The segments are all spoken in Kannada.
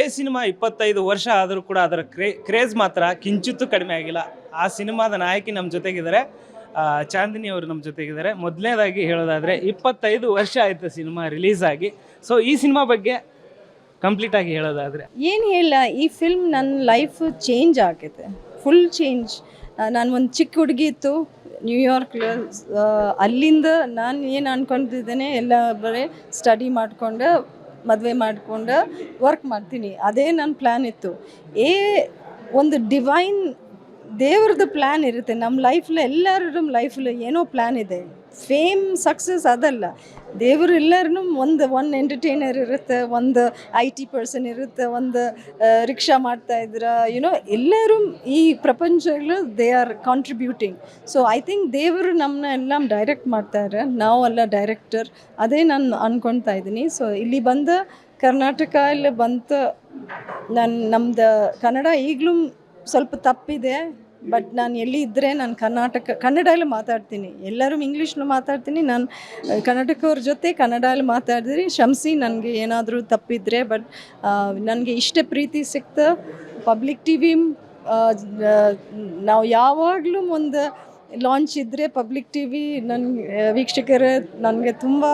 ಏ ಸಿನಿಮಾ ಇಪ್ಪತ್ತೈದು ವರ್ಷ ಆದರೂ ಕೂಡ ಅದರ ಕ್ರೇ, ಕ್ರೇಜ್ ಮಾತ್ರ ಕಿಂಚಿತ್ತೂ ಕಡಿಮೆ ಆಗಿಲ್ಲ. ಆ ಸಿನಿಮಾದ ನಾಯಕಿ ನಮ್ಮ ಜೊತೆಗಿದ್ದಾರೆ. ಚಾಂದಿನಿ ಅವರು ನಮ್ಮ ಜೊತೆಗಿದ್ದಾರೆ. ಮೊದಲನೇದಾಗಿ ಹೇಳೋದಾದರೆ ಇಪ್ಪತ್ತೈದು ವರ್ಷ ಆಯಿತು ಸಿನಿಮಾ ರಿಲೀಸ್ ಆಗಿ. ಸೊ ಈ ಸಿನಿಮಾ ಬಗ್ಗೆ ಕಂಪ್ಲೀಟ್ ಆಗಿ ಹೇಳೋದಾದರೆ. ಏನು ಹೇಳ, ಈ ಫಿಲ್ಮ್ ನನ್ನ ಲೈಫ್ ಚೇಂಜ್ ಆಗೈತೆ ಫುಲ್ ಚೇಂಜ್ ನಾನು ಒಂದು ಚಿಕ್ಕ ಹುಡುಗಿ ಇತ್ತು ನ್ಯೂಯಾರ್ಕ್ ಅಲ್ಲಿಂದ ನಾನು ಏನು ಅನ್ಕೊಂಡಿದ್ದೇನೆ, ಎಲ್ಲ ಬರೀ ಸ್ಟಡಿ ಮಾಡ್ಕೊಂಡು ಮದುವೆ ಮಾಡಿಕೊಂಡು ವರ್ಕ್ ಮಾಡ್ತೀನಿ. ಅದೇ ನನ್ನ ಪ್ಲ್ಯಾನ್ ಇತ್ತು. ಏ, ಒಂದು ಡಿವೈನ್ ದೇವ್ರದ್ದು ಪ್ಲ್ಯಾನ್ ಇರುತ್ತೆ. ನಮ್ಮ ಲೈಫಲ್ಲಿ ಎಲ್ಲರ ಲೈಫಲ್ಲಿ ಏನೋ ಪ್ಲ್ಯಾನ್ ಇದೆ. ಫೇಮ್ ಸಕ್ಸಸ್ ಅದಲ್ಲ. ದೇವರು ಎಲ್ಲರೂ ಒಂದು ಒನ್ ಎಂಟರ್ಟೈನರ್ ಇರುತ್ತೆ, ಒಂದು ಐ ಟಿ ಪರ್ಸನ್ ಇರುತ್ತೆ, ಒಂದು ರಿಕ್ಷಾ ಮಾಡ್ತಾ ಇದ್ರ ಯುನೋ ಎಲ್ಲರೂ ಈ ಪ್ರಪಂಚಗಳು they are contributing so I think ದೇವರು ನಮ್ಮನ್ನ ಎಲ್ಲ ಡೈರೆಕ್ಟ್ ಮಾಡ್ತಾರೆ. ನಾವೆಲ್ಲ ಡೈರೆಕ್ಟರ್ ಅದೇ ನಾನು ಅಂದ್ಕೊಳ್ತಾ ಇದ್ದೀನಿ. ಸೊ ಇಲ್ಲಿ ಬಂದ ಕರ್ನಾಟಕ ಇಲ್ಲಿ ಬಂತು ನನ್ನ ನಮ್ಮದು ಕನ್ನಡ ಈಗಲೂ ಸ್ವಲ್ಪ ತಪ್ಪಿದೆ. ಬಟ್ ನಾನು ಎಲ್ಲಿ ಇದ್ದರೆ ನಾನು ಕರ್ನಾಟಕ ಕನ್ನಡಲ್ಲಿ ಮಾತಾಡ್ತೀನಿ. ಎಲ್ಲರೂ ಇಂಗ್ಲೀಷ್ನು ಮಾತಾಡ್ತೀನಿ. ನಾನು ಕರ್ನಾಟಕವ್ರ ಜೊತೆ ಕನ್ನಡಲ್ಲಿ ಮಾತಾಡಿದ್ರಿ ಕ್ಷಮಿಸಿ, ನನಗೆ ಏನಾದರೂ ತಪ್ಪಿದ್ರೆ ಬಟ್ ನನಗೆ ಇಷ್ಟ ಪ್ರೀತಿ ಸಿಕ್ತ ಪಬ್ಲಿಕ್ ಟಿ ವಿ ನಾವು ಯಾವಾಗಲೂ ಒಂದು ಲಾಂಚ್ ಇದ್ದರೆ ಪಬ್ಲಿಕ್ ಟಿ ವಿ ನನಗೆ ವೀಕ್ಷಕರು, ನನಗೆ ತುಂಬ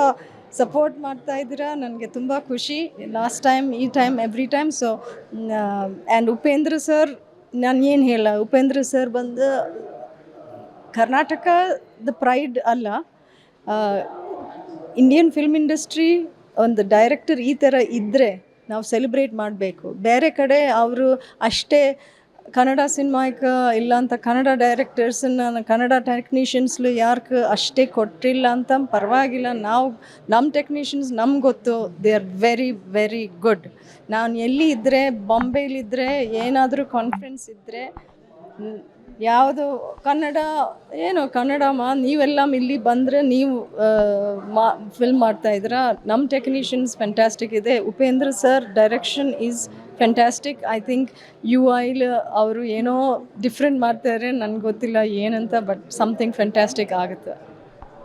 ಸಪೋರ್ಟ್ ಮಾಡ್ತಾ ಇದ್ದೀರಾ, ನನಗೆ ತುಂಬ ಖುಷಿ. ಲಾಸ್ಟ್ ಟೈಮ್ ಈ time every time so and Upendra sir ನಾನು ಏನು ಹೇಳ, ಉಪೇಂದ್ರ ಸರ್ ಬಂದು ಕರ್ನಾಟಕದ ಪ್ರೈಡ್ ಅಲ್ಲ. ಇಂಡಿಯನ್ ಫಿಲ್ಮ್ ಇಂಡಸ್ಟ್ರಿ ಒಂದು ಡೈರೆಕ್ಟರ್ ಈ ಥರ ಇದ್ದರೆ ನಾವು ಸೆಲೆಬ್ರೇಟ್ ಮಾಡಬೇಕು. ಬೇರೆ ಕಡೆ ಅವರು ಅಷ್ಟೇ ಕನ್ನಡ ಸಿನಿಮಾಕ್ಕೆ ಇಲ್ಲ ಅಂತ ಕನ್ನಡ ಡೈರೆಕ್ಟರ್ಸನ್ನ ಕನ್ನಡ ಟೆಕ್ನಿಷಿಯನ್ಸ್ಲು ಯಾರ್ಗೆ ಅಷ್ಟೇ ಕೊಟ್ಟಿಲ್ಲ ಅಂತ ಪರವಾಗಿಲ್ಲ. ನಾವು ನಮ್ಮ ಟೆಕ್ನಿಷಿಯನ್ಸ್ ನಮ್ಗೆ ಗೊತ್ತು. They are very very good ನಾನು ಎಲ್ಲಿ ಇದ್ದರೆ ಬಾಂಬೆಲಿದ್ದರೆ ಏನಾದರೂ ಕಾನ್ಫರೆನ್ಸ್ ಇದ್ದರೆ ಯಾವುದು ಕನ್ನಡ, ಏನು ಕನ್ನಡಮ್ಮ ನೀವೆಲ್ಲ ಇಲ್ಲಿ ಬಂದರೆ ನೀವು ಮಾ ಫಿಲ್ಮ್ ಮಾಡ್ತಾ ಇದ್ದೀರಾ. ನಮ್ಮ ಟೆಕ್ನಿಷಿಯನ್ಸ್ ಫ್ಯಾಂಟಾಸ್ಟಿಕ್ ಇದೆ. Upendra sir direction is fantastic I think you I'll ಅವರು ಏನೋ ಡಿಫ್ರೆಂಟ್ ಮಾಡ್ತಾರೆ ನನಗೆ ಗೊತ್ತಿಲ್ಲ ಏನಂತ ಬಟ್ ಸಮಥಿಂಗ್ ಫ್ಯಾಂಟಾಸ್ಟಿಕ್ ಆಗುತ್ತೆ.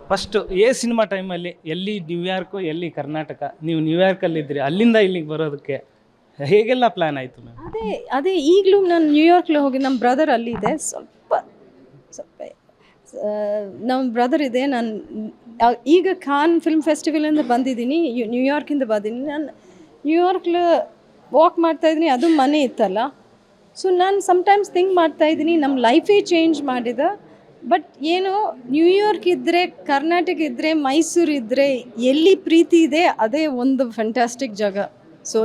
ಫಸ್ಟು ಏ ಸಿನಿಮಾ ಟೈಮಲ್ಲಿ ಎಲ್ಲಿ ನ್ಯೂಯಾರ್ಕು ಎಲ್ಲಿ ಕರ್ನಾಟಕ ನೀವು ನ್ಯೂಯಾರ್ಕಲ್ಲಿದ್ರಿ ಅಲ್ಲಿಂದ ಇಲ್ಲಿಗೆ ಬರೋದಕ್ಕೆ ಹೇಗೆಲ್ಲ ಪ್ಲ್ಯಾನ್ ಆಯಿತು ಮ್ಯಾಮ್ ಅದೇ ಅದೇ ಈಗಲೂ ನಾನು ನ್ಯೂಯಾರ್ಕ್ಲಿ ಹೋಗಿ ನಮ್ಮ ಬ್ರದರ್ ಅಲ್ಲಿದೆ ಸ್ವಲ್ಪ ಸ್ವಲ್ಪ ಆ, ನಮ್ಮ ಬ್ರದರ್ ಇದೆ. ನಾನು ಈಗ ಖಾನ್ ಫಿಲ್ಮ್ ಫೆಸ್ಟಿವಲಿಂದ ಬಂದಿದ್ದೀನಿ. ನ್ಯೂಯಾರ್ಕಿಂದ ಬಂದಿದ್ದೀನಿ. ನಾನು ನ್ಯೂಯಾರ್ಕ್ಲ ವಾಕ್ ಮಾಡ್ತಾಯಿದ್ದೀನಿ ಅದು ಮನೆ ಇತ್ತಲ್ಲ. ಸೊ ನಾನು ಸಮ್ಟೈಮ್ಸ್ ಥಿಂಕ್ ಮಾಡ್ತಾ ಇದ್ದೀನಿ ನಮ್ಮ ಲೈಫೇ ಚೇಂಜ್ ಮಾಡಿದೆ. ಬಟ್ ಏನು ನ್ಯೂಯಾರ್ಕ್ ಇದ್ದರೆ ಕರ್ನಾಟಕ ಇದ್ದರೆ ಮೈಸೂರು ಇದ್ದರೆ ಎಲ್ಲಿ ಪ್ರೀತಿ ಇದೆ, ಅದೇ ಒಂದು ಫ್ಯಾಂಟಾಸ್ಟಿಕ್ ಜಾಗ. ಸೊ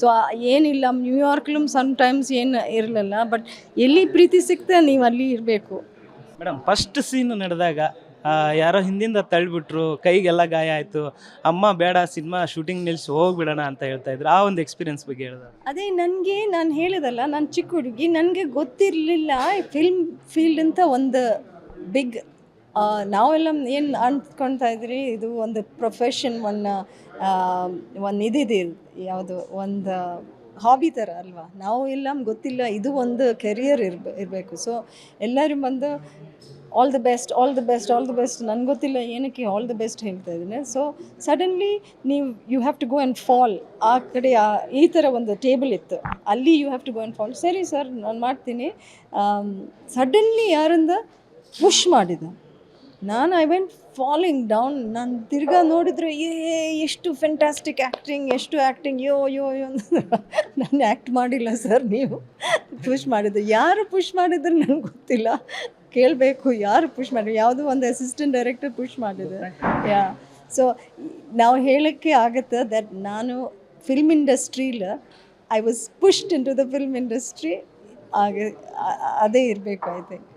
ಸೊ ಏನಿಲ್ಲ ನ್ಯೂಯಾರ್ಕ್ಲೂ ಸಮ್ಟೈಮ್ಸ್ ಏನು ಇರಲಿಲ್ಲ ಬಟ್ ಎಲ್ಲಿ ಪ್ರೀತಿ ಸಿಗ್ತದೆ ನೀವು ಅಲ್ಲಿ ಇರಬೇಕು. ಮೇಡಮ್ ಫಸ್ಟ್ ಸೀನ್ ನಡೆದಾಗ ಯಾರೋ ಹಿಂದಿಂದ ತಳ್ಳಿಬಿಟ್ರು, ಕೈಗೆಲ್ಲ ಗಾಯ ಆಯಿತು, ಅಮ್ಮ ಬೇಡ, ಸಿನಿಮಾ ಶೂಟಿಂಗ್ ನಿಲ್ಲಿಸಿ ಹೋಗ್ಬಿಡೋಣ ಅಂತ ಹೇಳ್ತಾ ಇದ್ರು. ಆ ಒಂದು ಎಕ್ಸ್ಪೀರಿಯನ್ಸ್ ಬಗ್ಗೆ ಹೇಳಿದ? ಅದೇ ನನಗೆ, ನಾನು ಹೇಳಿದಲ್ಲ, ನಾನು ಚಿಕ್ಕ ಹುಡುಗಿ, ನನಗೆ ಗೊತ್ತಿರಲಿಲ್ಲ ಫಿಲ್ಮ್ ಫೀಲ್ಡ್ ಅಂತ ಒಂದು ಬಿಗ್ ನಾವೆಲ್ಲ ಏನು ಅಂದ್ಕೊಳ್ತಾ ಇದ್ರಿ, ಇದು ಒಂದು ಪ್ರೊಫೆಷನ್ ಒಂದು ಒಂದು ಇದಿದೆ ಯಾವುದು, ಒಂದು ಹಾಬಿ ಥರ ಅಲ್ವಾ? ನಾವು ಎಲ್ಲ ಗೊತ್ತಿಲ್ಲ, ಇದು ಒಂದು ಕೆರಿಯರ್ ಇರ್ಬ, ಇರಬೇಕು. ಸೊ ಎಲ್ಲರೂ ಬಂದು all the best all the best all the best ನನಗೆ ಗೊತ್ತಿಲ್ಲ ಏನಕ್ಕೆ ಆಲ್ ದ ಬೆಸ್ಟ್ ಹೇಳ್ತಾ ಇದ್ದೀನಿ. ಸೊ ಸಡನ್ಲಿ ನೀವು you have to go and fall ಆ ಕಡೆ ಈ ಥರ ಒಂದು ಟೇಬಲ್ ಇತ್ತು. ಅಲ್ಲಿ you have to go and fall ಸರಿ ಸರ್ ನಾನು ಮಾಡ್ತೀನಿ. ಸಡನ್ಲಿ ಯಾರಿಂದ ಪುಷ್ ಮಾಡಿದ ನಾನು ಐ ವೆಂಟ್ ಫಾಲಿಂಗ್ ಡೌನ್ ನಾನು ತಿರ್ಗಾ ನೋಡಿದ್ರು, ಏ, ಎಷ್ಟು ಫೆಂಟಾಸ್ಟಿಕ್ ಆ್ಯಕ್ಟಿಂಗ್ ಎಷ್ಟು ಆ್ಯಕ್ಟಿಂಗ್ ಯೋ ಯೋ ಯೋ ನಾನು ಆ್ಯಕ್ಟ್ ಮಾಡಿಲ್ಲ ಸರ್ ನೀವು ಪುಷ್ ಮಾಡಿದ್ದು. ಯಾರು ಪುಷ್ ಮಾಡಿದ್ರು ನನಗೆ ಗೊತ್ತಿಲ್ಲ. ಕೇಳಬೇಕು ಯಾರು ಪುಷ್ ಮಾಡಿ ಯಾವುದೋ ಒಂದು ಅಸಿಸ್ಟೆಂಟ್ ಡೈರೆಕ್ಟರ್ ಪುಷ್ ಮಾಡಿದೆ. ಯಾ ಸೊ ನಾವು ಹೇಳೋಕ್ಕೆ ಆಗುತ್ತೆ ದಟ್ ನಾನು film ಇಂಡಸ್ಟ್ರೀಲ I was pushed in to the film industry ಹಾಗೆ ಅದೇ ಇರಬೇಕು ಐ ಥಿಂಕ್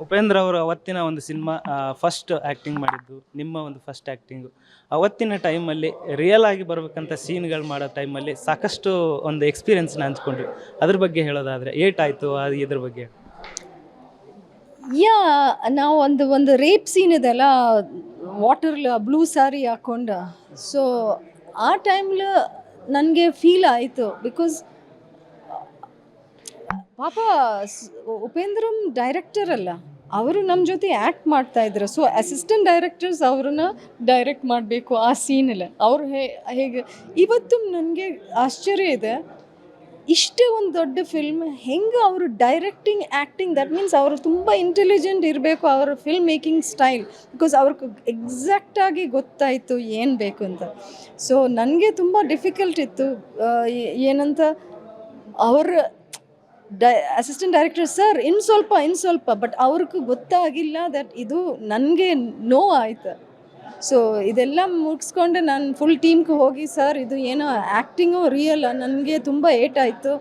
ಉಪೇಂದ್ರ ಅವರು ಅವತ್ತಿನ ಒಂದು ಸಿನಿಮಾ ಫಸ್ಟ್ ಆ್ಯಕ್ಟಿಂಗ್ ಮಾಡಿದ್ದು ನಿಮ್ಮ ಒಂದು ಫಸ್ಟ್ ಆ್ಯಕ್ಟಿಂಗು ಅವತ್ತಿನ ಟೈಮಲ್ಲಿ ರಿಯಲ್ ಆಗಿ ಬರಬೇಕಂತ ಸೀನ್ಗಳು ಮಾಡೋ ಟೈಮಲ್ಲಿ ಸಾಕಷ್ಟು ಒಂದು ಎಕ್ಸ್ಪೀರಿಯನ್ಸ್ನ ಹಂಚ್ಕೊಂಡ್ವಿ ಅದ್ರ ಬಗ್ಗೆ ಹೇಳೋದಾದರೆ ಏಟಾಯಿತು ಅದು ಇದ್ರ ಬಗ್ಗೆ? ಯಾ, ನಾವು ಒಂದು ಒಂದು ರೇಪ್ ಸೀನ್ ಇದೆಲ್ಲ ವಾಟರ್ ಬ್ಲೂ ಸ್ಯಾರಿ ಹಾಕ್ಕೊಂಡು ಸೊ ಆ ಟೈಮ್ಲ ನನಗೆ ಫೀಲ್ ಆಯಿತು ಬಿಕಾಸ್ ಪಾಪ ಉಪೇಂದ್ರಂ ಡೈರೆಕ್ಟರ್ ಅಲ್ಲ, ಅವರು ನಮ್ಮ ಜೊತೆ ಆ್ಯಕ್ಟ್ ಮಾಡ್ತಾ ಇದ್ರು. ಸೊ ಅಸಿಸ್ಟೆಂಟ್ ಡೈರೆಕ್ಟರ್ಸ್ ಅವ್ರನ್ನ ಡೈರೆಕ್ಟ್ ಮಾಡಬೇಕು ಆ ಸೀನಲ್ಲಿ ಅವರು ಹೇ, ಹೇಗೆ, ಇವತ್ತು ನನಗೆ ಆಶ್ಚರ್ಯ ಇದೆ. ಇಷ್ಟೇ ಒಂದು ದೊಡ್ಡ ಫಿಲ್ಮ್ ಹೆಂಗೆ ಅವರು ಡೈರೆಕ್ಟಿಂಗ್ ಆ್ಯಕ್ಟಿಂಗ್ ದಟ್ ಮೀನ್ಸ್ ಅವರು ತುಂಬ ಇಂಟೆಲಿಜೆಂಟ್ ಇರಬೇಕು ಅವರ ಫಿಲ್ಮ್ ಮೇಕಿಂಗ್ ಸ್ಟೈಲ್ ಬಿಕಾಸ್ ಅವ್ರಿಗೆ ಎಕ್ಸಾಕ್ಟಾಗಿ ಗೊತ್ತಾಯಿತು ಏನು ಬೇಕು ಅಂತ. ಸೊ ನನಗೆ ತುಂಬ ಡಿಫಿಕಲ್ಟ್ ಇತ್ತು ಏನಂತ, ಅವರ ಡೈ ಅಸಿಸ್ಟೆಂಟ್ ಡೈರೆಕ್ಟರ್ ಸರ್ ಇನ್ನು ಸ್ವಲ್ಪ ಇನ್ನು ಸ್ವಲ್ಪ ಬಟ್ ಅವ್ರಿಗೂ ಗೊತ್ತಾಗಿಲ್ಲ ದಟ್ ಇದು ನನಗೆ ನೋವು ಆಯ್ತು ಸೊ ಇದೆಲ್ಲ ಮುಗಿಸ್ಕೊಂಡು ನಾನು ಫುಲ್ ಟೀಮ್ಗೆ ಹೋಗಿ, ಸರ್, ಇದು ಏನೋ ಆ್ಯಕ್ಟಿಂಗು ರಿಯಲ್ ನನಗೆ ತುಂಬ ಏಟಾಯಿತು.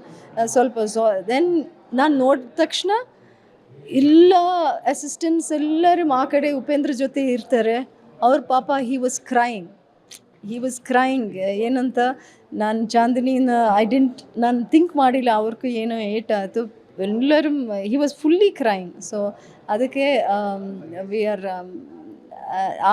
ಸ್ವಲ್ಪ ಸೊ ದೆನ್ ನಾನು ನೋಡಿದ ತಕ್ಷಣ ಎಲ್ಲ ಅಸಿಸ್ಟೆಂಟ್ಸ್ ಎಲ್ಲರೂ ಆ ಕಡೆ ಉಪೇಂದ್ರ ಜೊತೆ ಇರ್ತಾರೆ. ಅವ್ರ ಪಾಪ he was crying he was crying ಏನಂತ ನಾನು ಚಾಂದಿನಿನ ಐಡೆಂಟ್ ಡೆಂಟ್ ನಾನು ಥಿಂಕ್ ಮಾಡಿಲ್ಲ ಅವ್ರಿಗೂ ಏನೋ ಏಟಾಯಿತು. ಎಲ್ಲರೂ he was fully crying so ಅದಕ್ಕೆ ವಿ ಆರ್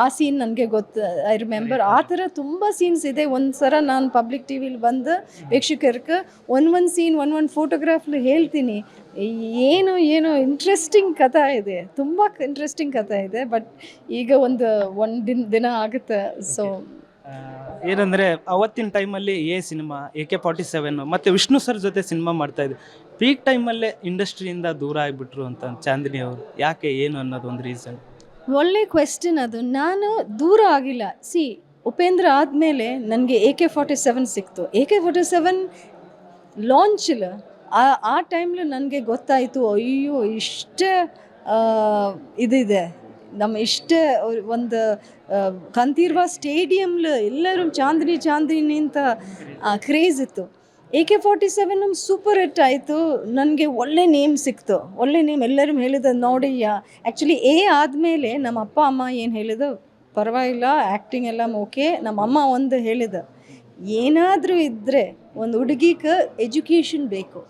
ಆ ಸೀನ್ ನನಗೆ ಗೊತ್ತು. ಐ ರಿಮೆಂಬರ್ ಆ ಥರ ತುಂಬ ಸೀನ್ಸ್ ಇದೆ. ಒಂದು ಸಲ ನಾನು ಪಬ್ಲಿಕ್ ಟಿ ವಿಲಿ ಬಂದು ವೀಕ್ಷಕರಿಗೆ ಒಂದು ಒಂದು ಸೀನ್ ಒಂದು ಒಂದು ಫೋಟೋಗ್ರಾಫ್ಲು ಹೇಳ್ತೀನಿ. ಏನು ಏನು ಇಂಟ್ರೆಸ್ಟಿಂಗ್ ಕಥೆ ಇದೆ. ತುಂಬ ಇಂಟ್ರೆಸ್ಟಿಂಗ್ ಕಥೆ ಇದೆ. ಬಟ್ ಈಗ ಒಂದು ಒಂದು ದಿನ ದಿನ ಆಗುತ್ತೆ. ಸೊ ಏನಂದರೆ ಅವತ್ತಿನ ಟೈಮಲ್ಲಿ A cinema A K forty seven ಮತ್ತು ವಿಷ್ಣು ಸರ್ ಜೊತೆ ಸಿನಿಮಾ ಮಾಡ್ತಾ ಇದ್ವಿ. ಪೀಕ್ ಟೈಮಲ್ಲೇ ಇಂಡಸ್ಟ್ರಿಯಿಂದ ದೂರ ಆಗಿಬಿಟ್ರು ಅಂತ ಚಾಂದಿನಿ ಅವರು. ಯಾಕೆ ಏನು ಅನ್ನೋದು ಒಂದು ರೀಸನ್ ಒಳ್ಳೆ ಕ್ವೆಶ್ಚನ್ ಅದು. ನಾನು ದೂರ ಆಗಿಲ್ಲ. ಸಿ ಉಪೇಂದ್ರ ಆದಮೇಲೆ ನನಗೆ ಎ ಕೆ ಫಾರ್ಟಿ ಸೆವೆನ್ ಸಿಕ್ತು. A K forty seven launch ಆ ಆ ಟೈಮ್ಲಿ ನನಗೆ ಗೊತ್ತಾಯಿತು, ಅಯ್ಯೋ, ಇಷ್ಟು ಇದಿದೆ. ನಮ್ಮ ಇಷ್ಟ ಒಂದು ಕಂತಿರುವ ಸ್ಟೇಡಿಯಮ್ಲು ಎಲ್ಲರೂ ಚಾಂದಿನಿ ಚಾಂದಿನಿ ಅಂತ ಕ್ರೇಜ್ ಇತ್ತು. A K forty seven super hit ಆಯಿತು. ನನಗೆ ಒಳ್ಳೆ ನೇಮ್ ಸಿಕ್ತು. ಒಳ್ಳೆ ನೇಮ್ ಎಲ್ಲರೂ ಹೇಳಿದ ನೋಡಿ ಆ್ಯಕ್ಚುಲಿ ಎ ಆದಮೇಲೆ ನಮ್ಮ ಅಪ್ಪ, ಅಮ್ಮ ಏನು ಹೇಳಿದ ಪರವಾಗಿಲ್ಲ ಆ್ಯಕ್ಟಿಂಗ್ ಎಲ್ಲ ಓಕೆ ನಮ್ಮ ಅಮ್ಮ ಒಂದು ಹೇಳಿದ, ಏನಾದರೂ ಇದ್ದರೆ ಒಂದು ಹುಡುಗಿಗೆ ಎಜುಕೇಷನ್ ಬೇಕು.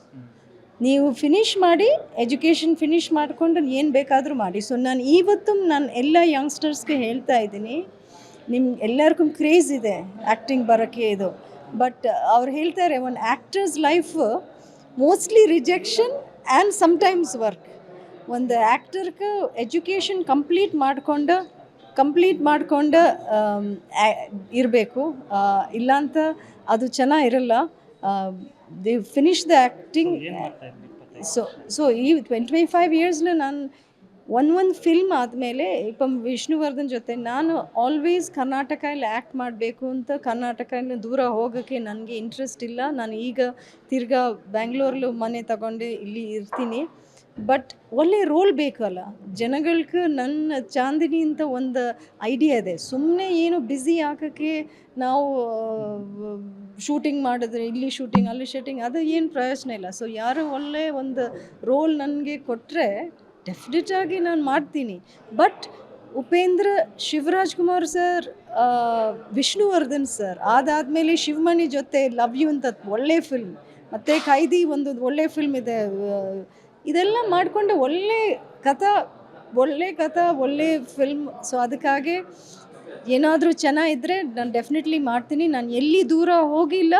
ನೀವು ಫಿನಿಶ್ ಮಾಡಿ ಎಜುಕೇಷನ್ ಫಿನಿಷ್ ಮಾಡಿಕೊಂಡು ಏನು ಬೇಕಾದರೂ ಮಾಡಿ. ಸೊ ನಾನು ಇವತ್ತು ನಾನು ಎಲ್ಲ ಯಂಗ್ಸ್ಟರ್ಸ್ಗೆ ಹೇಳ್ತಾ ಇದ್ದೀನಿ ನಿಮ್ಗೆ ಎಲ್ಲರಿಗೂ ಕ್ರೇಜ್ ಇದೆ ಆ್ಯಕ್ಟಿಂಗ್ ಬರೋಕ್ಕೆ ಇದು. ಬಟ್ ಅವ್ರು ಹೇಳ್ತಾರೆ one actor's life mostly rejection and sometimes work ಒಂದು ಆ್ಯಕ್ಟರ್ಗೆ ಎಜುಕೇಷನ್ ಕಂಪ್ಲೀಟ್ ಮಾಡಿಕೊಂಡು ಕಂಪ್ಲೀಟ್ ಮಾಡಿಕೊಂಡು ಇರಬೇಕು. ಇಲ್ಲಾಂತ ಅದು ಚೆನ್ನಾಗಿರಲ್ಲ the finish the acting so so ಈ ಟ್ವೆಂಟಿ ಫೈವ್ ಇಯರ್ಸ್ನ ನಾನು ಒಂದು ಒಂದು ಫಿಲ್ಮ್ ಆದಮೇಲೆ ಇಪ್ಪ ವಿಷ್ಣುವರ್ಧನ್ ಜೊತೆ ನಾನು ಆಲ್ವೇಸ್ ಕರ್ನಾಟಕದಲ್ಲಿ ಆ್ಯಕ್ಟ್ ಮಾಡಬೇಕು ಅಂತ ಕರ್ನಾಟಕದಿಂದ ದೂರ ಹೋಗೋಕ್ಕೆ ನನಗೆ ಇಂಟ್ರೆಸ್ಟ್ ಇಲ್ಲ. ನಾನು ಈಗ ತಿರ್ಗಾ ಬ್ಯಾಂಗ್ಳೂರ್ಲು ಮನೆ ತಗೊಂಡು ಇಲ್ಲಿ ಇರ್ತೀನಿ. ಬಟ್ ಒಳ್ಳೆ ರೋಲ್ ಬೇಕಲ್ಲ. ಜನಗಳಿಗೆ ನನ್ನ ಚಾಂದಿನಿ ಅಂತ ಒಂದು ಐಡಿಯಾ ಇದೆ. ಸುಮ್ಮನೆ ಏನು ಬ್ಯುಸಿ ಹಾಕೋಕ್ಕೆ ನಾವು ಶೂಟಿಂಗ್ ಮಾಡಿದ್ರೆ, ಇಲ್ಲಿ ಶೂಟಿಂಗ್ ಅಲ್ಲಿ ಶೂಟಿಂಗ್ ಅದು ಏನು ಪ್ರಯೋಜನ ಇಲ್ಲ. ಸೊ ಯಾರು ಒಳ್ಳೆ ಒಂದು ರೋಲ್ ನನಗೆ ಕೊಟ್ಟರೆ ಡೆಫಿನೆಟಾಗಿ ನಾನು ಮಾಡ್ತೀನಿ. But Upendra Shivaraj Kumar sir Vishnuvardhan sir ಅದಾದಮೇಲೆ ಶಿವಮಣಿ ಜೊತೆ ಲವ್ ಯು ಅಂತ ಒಳ್ಳೆ ಫಿಲ್ಮ್ ಮತ್ತು ಖೈದಿ ಒಂದು ಒಳ್ಳೆ ಫಿಲ್ಮ್ ಇದೆ ಇದೆಲ್ಲ ಮಾಡಿಕೊಂಡು ಒಳ್ಳೆ ಕಥಾ ಒಳ್ಳೆ ಕಥಾ, ಒಳ್ಳೆ ಫಿಲ್ಮ್ ಸೊ ಅದಕ್ಕಾಗಿ ಏನಾದರೂ ಚೆನ್ನಾಗಿದ್ದರೆ ನಾನು ಡೆಫಿನೆಟ್ಲಿ ಮಾಡ್ತೀನಿ. ನಾನು ಎಲ್ಲಿ ದೂರ ಹೋಗಿಲ್ಲ.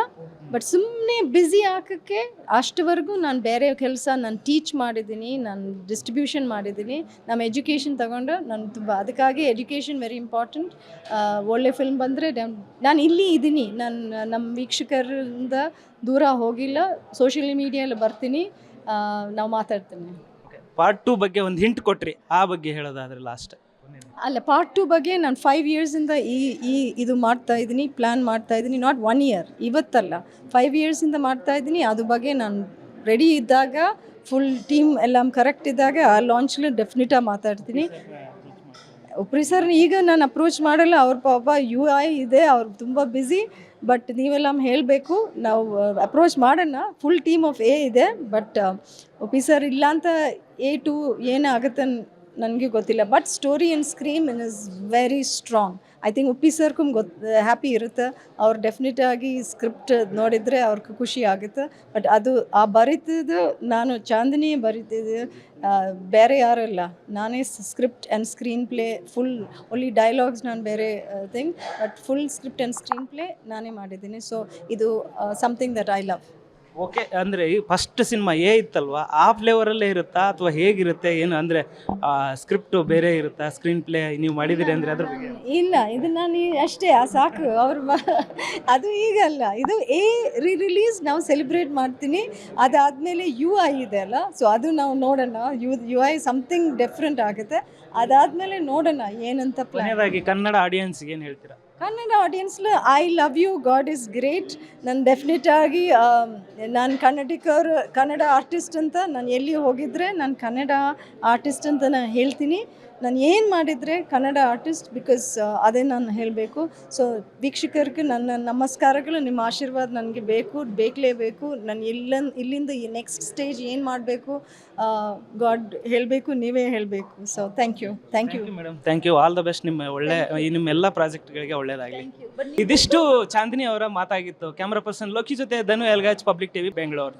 ಬಟ್ ಸುಮ್ಮನೆ ಬ್ಯುಸಿ ಹಾಕೋಕ್ಕೆ ಅಷ್ಟವರೆಗೂ ನಾನು ಬೇರೆ ಕೆಲಸ ನಾನು ಟೀಚ್ ಮಾಡಿದ್ದೀನಿ, ನಾನು ಡಿಸ್ಟ್ರಿಬ್ಯೂಷನ್ ಮಾಡಿದ್ದೀನಿ ನಮ್ಮ ಎಜುಕೇಷನ್ ತಗೊಂಡು ನಾನು ತುಂಬ, ಅದಕ್ಕಾಗಿ ಎಜುಕೇಷನ್ ವೆರಿ ಇಂಪಾರ್ಟೆಂಟ್ ಒಳ್ಳೆ ಫಿಲ್ಮ್ ಬಂದರೆ ನಾನು ಇಲ್ಲಿ ಇದ್ದೀನಿ ನಾನು ನಮ್ಮ ವೀಕ್ಷಕರಿಂದ ದೂರ ಹೋಗಿಲ್ಲ. ಸೋಷಿಯಲ್ ಮೀಡಿಯಲ್ಲಿ ಬರ್ತೀನಿ. ನಾವು ಮಾತಾಡ್ತೀನಿ. ಪಾರ್ಟ್ ಟೂ ಬಗ್ಗೆ ಒಂದು ಹಿಂಟ್ ಕೊಟ್ರಿ. ಆ ಬಗ್ಗೆ ಹೇಳೋದಾದ್ರೆ ಲಾಸ್ಟ್ ಅಲ್ಲ ಪಾರ್ಟ್ ಟು ಬಗ್ಗೆ ನಾನು ಫೈವ್ ಇಯರ್ಸಿಂದ ಈ ಈ ಇದು ಮಾಡ್ತಾ ಇದ್ದೀನಿ ಪ್ಲ್ಯಾನ್ ಮಾಡ್ತಾ ಇದ್ದೀನಿ ನಾಟ್ ಒನ್ ಇಯರ್ ಇವತ್ತಲ್ಲ. ಫೈವ್ ಇಯರ್ಸಿಂದ ಮಾಡ್ತಾ ಇದ್ದೀನಿ, ಅದು ಬಗ್ಗೆ ನಾನು ರೆಡಿ ಇದ್ದಾಗ ಫುಲ್ ಟೀಮ್ ಎಲ್ಲ ಕರೆಕ್ಟ್ ಇದ್ದಾಗ, ಆ ಲಾಂಚ್ಲಿ ಡೆಫಿನೆಟಾಗಿ ಮಾತಾಡ್ತೀನಿ. ಉಪ್ರಿ ಸರ್ ಈಗ ನಾನು ಅಪ್ರೋಚ್ ಮಾಡಲ್ಲ, ಅವ್ರ ಪಾಪ ಯು ಐ ಇದೆ, ಅವ್ರು ತುಂಬ ಬ್ಯುಸಿ ಬಟ್ ನೀವೆಲ್ಲ ಹೇಳಬೇಕು, ನಾವು ಅಪ್ರೋಚ್ ಮಾಡೋಣ. ಫುಲ್ ಟೀಮ್ ಆಫ್ ಎ ಇದೆ ಬಟ್ ಒಪ್ಪಿ ಸರ್ ಇಲ್ಲ ಅಂತ ಎ ಟು ಏನಾಗುತ್ತೆ ನನಗೆ ಗೊತ್ತಿಲ್ಲ but story and screen is very strong I think Uppi ಸರ್ಗೂ ಗೊತ್ತು ಹ್ಯಾಪಿ ಇರುತ್ತೆ. ಅವ್ರು ಡೆಫಿನೆಟ್ ಆಗಿ ಸ್ಕ್ರಿಪ್ಟ್ ನೋಡಿದರೆ ಅವ್ರಿಗೆ ಖುಷಿ ಆಗುತ್ತೆ. ಬಟ್ ಅದು, ಆ ಬರೀತಿದ್ದು ನಾನು ಚಾಂದಿನಿ ಬರೀತಿದ್ದು ಬೇರೆ ಯಾರೂ ಇಲ್ಲ. ನಾನೇ script and screenplay full only dialogues ನಾನು ಬೇರೆ thing but full script and screenplay ನಾನೇ ಮಾಡಿದ್ದೀನಿ. ಸೊ ಇದು something that I love okay ಅಂದರೆ ಈ ಫಸ್ಟ್ ಸಿನಿಮಾ ಏ ಇತ್ತಲ್ವಾ? ಆ ಫ್ಲೇವರಲ್ಲೇ ಇರುತ್ತಾ? ಅಥವಾ ಹೇಗಿರುತ್ತೆ? ಏನು ಅಂದರೆ ಸ್ಕ್ರಿಪ್ಟು ಬೇರೆ ಇರುತ್ತಾ? ಸ್ಕ್ರೀನ್ ಪ್ಲೇ ನೀವು ಮಾಡಿದಿರಿ ಅಂದರೆ ಅದ್ರ ಬಗ್ಗೆ? ಇಲ್ಲ ಇದು ನಾನು ಅಷ್ಟೇ ಆ ಸಾಕು. ಅವ್ರ ಅದು ಅದು ಈಗಲ್ಲ ಇದು ಏ ರೀ ರಿಲೀಸ್ ನಾವು ಸೆಲೆಬ್ರೇಟ್ ಮಾಡ್ತೀನಿ. ಅದಾದಮೇಲೆ ಯು ಐ ಇದೆ ಅಲ್ಲ? ಸೊ ಅದು ನಾವು ನೋಡೋಣ. You you I something different ಆಗುತ್ತೆ. ಅದಾದಮೇಲೆ ನೋಡೋಣ ಏನಂತ ಪ್ಲಾನ್ ಕನ್ನಡ ಆಡಿಯನ್ಸ್ಗೆ ಏನು ಹೇಳ್ತೀರಾ? Kannada ಆಡಿಯನ್ಸ್ಲು I love you God is great ನಾನು ಡೆಫಿನೆಟ್ ಆಗಿ ನಾನು ಕನ್ನಡಿಗರು ಕನ್ನಡ ಆರ್ಟಿಸ್ಟ್ ಅಂತ ನಾನು ಎಲ್ಲಿ ಹೋಗಿದ್ರೆ ನಾನು ಕನ್ನಡ ಆರ್ಟಿಸ್ಟ್ ಅಂತ ನಾನು ಹೇಳ್ತೀನಿ. ನಾನು ಏನು ಮಾಡಿದರೆ ಕನ್ನಡ ಆರ್ಟಿಸ್ಟ್ ಬಿಕಾಸ್ ಅದೇ ನಾನು ಹೇಳಬೇಕು. ಸೊ ವೀಕ್ಷಕರಿಗೆ ನನ್ನ ನಮಸ್ಕಾರಗಳು ನಿಮ್ಮ ಆಶೀರ್ವಾದ ನನಗೆ ಬೇಕು ಬೇಕಲೇಬೇಕು ನಾನು ಇಲ್ಲ ಇಲ್ಲಿಂದ ಈ ನೆಕ್ಸ್ಟ್ ಸ್ಟೇಜ್ ಏನು ಮಾಡಬೇಕು ಗಾಡ್ ಹೇಳಬೇಕು ನೀವೇ ಹೇಳಬೇಕು. So thank you thank you madam thank you all the best ನಿಮ್ಮ ಒಳ್ಳೆ ಈ ನಿಮ್ಮ ಎಲ್ಲ ಪ್ರಾಜೆಕ್ಟ್ಗಳಿಗೆ ಒಳ್ಳೆಯದಾಗಲಿ ಇದಿಷ್ಟು ಚಾಂದಿನಿ ಅವರ ಮಾತಾಗಿತ್ತು. ಕ್ಯಾಮ್ರಾ ಪರ್ಸನ್ ಲೋಕಿ ಜೊತೆ ಧನು ಎಲ್ಗಾಜ್ ಪಬ್ಲಿಕ್ ಟಿವಿ ಬೆಂಗಳೂರು